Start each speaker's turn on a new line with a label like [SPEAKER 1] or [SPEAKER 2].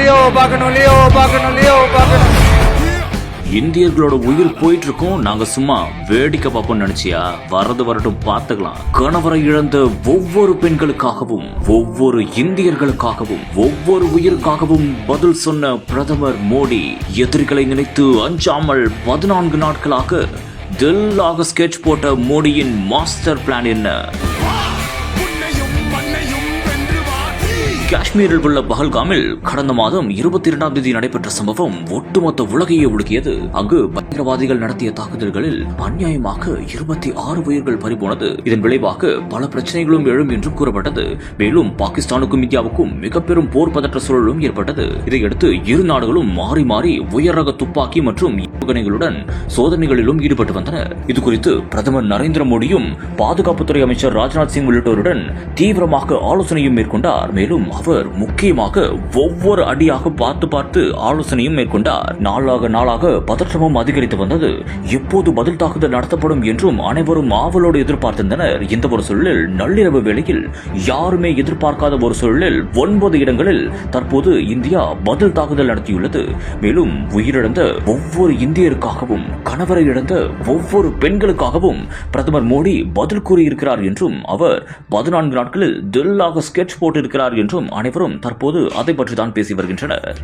[SPEAKER 1] Leo பார்க்கணும் Leo பார்க்கணும். Leo பார்க்கணும்
[SPEAKER 2] இந்தியர்களோட உயிர் போயிட்டு இருக்கோம் நாங்க சும்மா வேடிக்கை பார்ப்போம் நினைச்சியா? வரது வரட்டும் பார்த்துக்கலாம். கணவரை இழந்த ஒவ்வொரு பெண்களுக்காகவும் ஒவ்வொரு இந்தியர்களுக்காகவும் ஒவ்வொரு உயிருக்காகவும் பதில் சொன்ன பிரதமர் மோடி எதிரிகளை நினைத்து அஞ்சாமல் பதினான்கு நாட்களாக தில்லாக ஸ்கெட்ச் போட்ட மோடியின் மாஸ்டர் பிளான் என்ன? காஷ்மீரில் உள்ள பஹல்காமில் கடந்த மாதம் இருபத்தி இரண்டாம் தேதி நடைபெற்ற சம்பவம் ஒட்டுமொத்த உலகையே உலுக்கியது. அங்கு பயங்கரவாதிகள் நடத்திய தாக்குதல்களில் அநியாயமாக இருபத்தி ஆறு உயிர்கள் பறிபோனது. இதன் விளைவாக பல பிரச்சனைகளும் எழும் என்றும் கூறப்பட்டது. மேலும் பாகிஸ்தானுக்கும் இந்தியாவுக்கும் மிக பெரும் போர் பதற்ற சூழலும் ஏற்பட்டது. இதையடுத்து இரு நாடுகளும் மாறி மாறி உயர் ரக துப்பாக்கி மற்றும் ஏவுகணைகளுடன் சோதனைகளிலும் ஈடுபட்டு வந்தன. இது குறித்து பிரதமர் நரேந்திர மோடியும் பாதுகாப்புத்துறை அமைச்சர் ராஜ்நாத் சிங் உள்ளிட்டோருடன் தீவிரமாக ஆலோசனையும் மேற்கொண்டார். மேலும் அவர் முக்கியமாக ஒவ்வொரு அடியாக பார்த்து பார்த்து ஆலோசனையும் மேற்கொண்டார். நாளாக நாளாக பதற்றமும் அதிகரித்து வந்தது. எப்போது பதில் தாக்குதல் நடத்தப்படும் என்றும் அனைவரும் ஆவலோடு எதிர்பார்த்திருந்தனர். இந்த ஒரு சூழலில் நள்ளிரவு வேளையில் யாருமே எதிர்பார்க்காத ஒரு சூழலில் ஒன்பது இடங்களில் தற்போது இந்தியா பதில் தாக்குதல் நடத்தியுள்ளது. மேலும் உயிரிழந்த ஒவ்வொரு இந்தியருக்காகவும் கணவரை இழந்த ஒவ்வொரு பெண்களுக்காகவும் பிரதமர் மோடி பதில் கூறியிருக்கிறார் என்றும் அவர் பதினான்கு நாட்களில் தில்லாக ஸ்கெட்ச் போட்டிருக்கிறார் என்றும் அனைவரும் தற்போது அதை பற்றி தான் பேசி வருகின்றனர்.